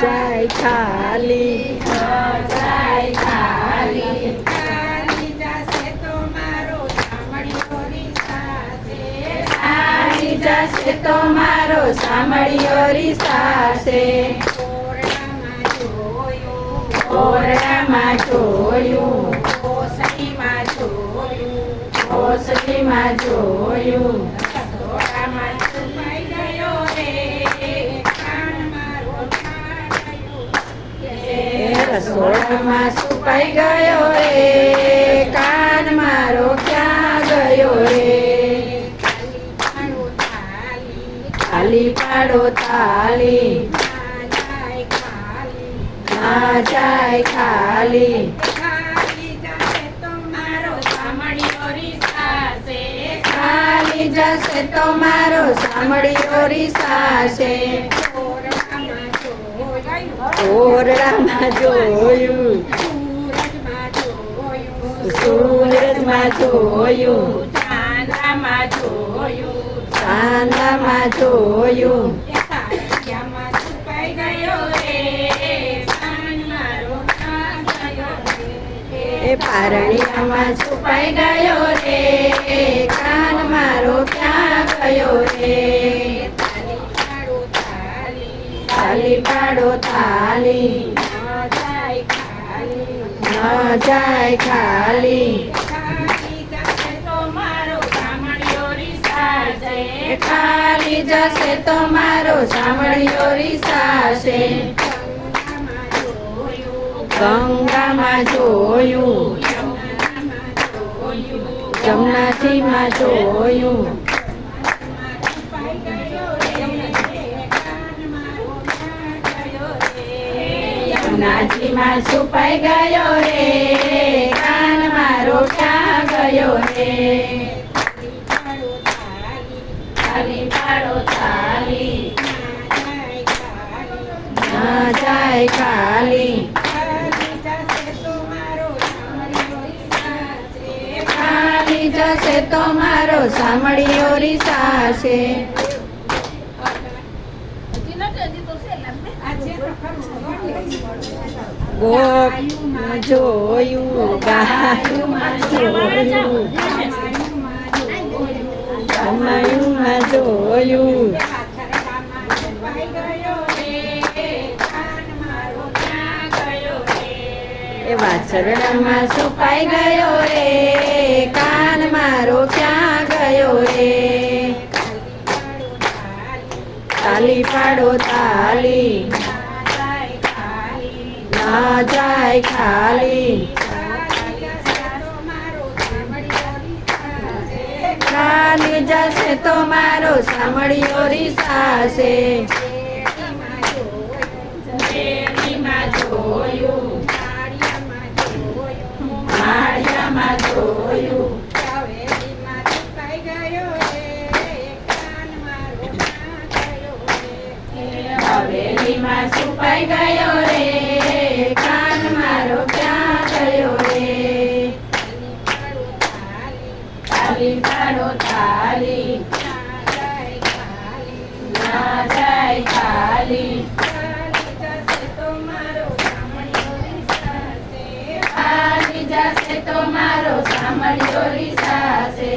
જાય ખાલી જાય ખાલી જાશે તો મારો સાંભળ્યો તો મારો ઓરડામાં જોયું, ઓરડામાં જોયું. જોયું, એ સુકાઈ ગયો રે કાન મારો ક્યાં ગયો રે ખાલી પાડો તાલી, ના જાય ખાલી. ખાલી જાશે તો મારો સાંભળ્યો રીસાશે. ખાલી ઓરડામાં જોયું. સૂરજમાં જોયું, ચાંદામાં જોયું, ચાંદામાં જોયું પારણિયામાં છુપાઈ ગયો રે કાન મારો ક્યાં ગયો રે. તાલી પાડો તાલી ના જાય ખાલી. ખાલી. જશે તો મારો સાંભળ્યો રીસાશે. ગંગામાં જોયું, ગંગામાં જોયું. રે? જમનાજીમાં છુપાઈ ગયો રે કાન મારો ક્યાં ગયો રે તાલી પાડો તાલી ના જાય ખાલી ખાલી તો મારો સાંભળ્યો રીસાશે. ખાલી જશે તો મારો ગોમાં જોયું ગાયુંમાં જોયું કમાયુંમાં જોયું પાથરડામાં છુપાઈ ગયો રે, કાન મારો ક્યાં ગયો રે? છુપાઈ ગયો રે કાન મારો ક્યાં ગયો રે તાલી પાડો તાલી ના જાય ખાલી. ખાલી જશે તો મારો સાંભળ્યો રીસાશે હવેલીમાં છુપાઈ ગયો રે. તમારો સાંભળ્યો લીસા છે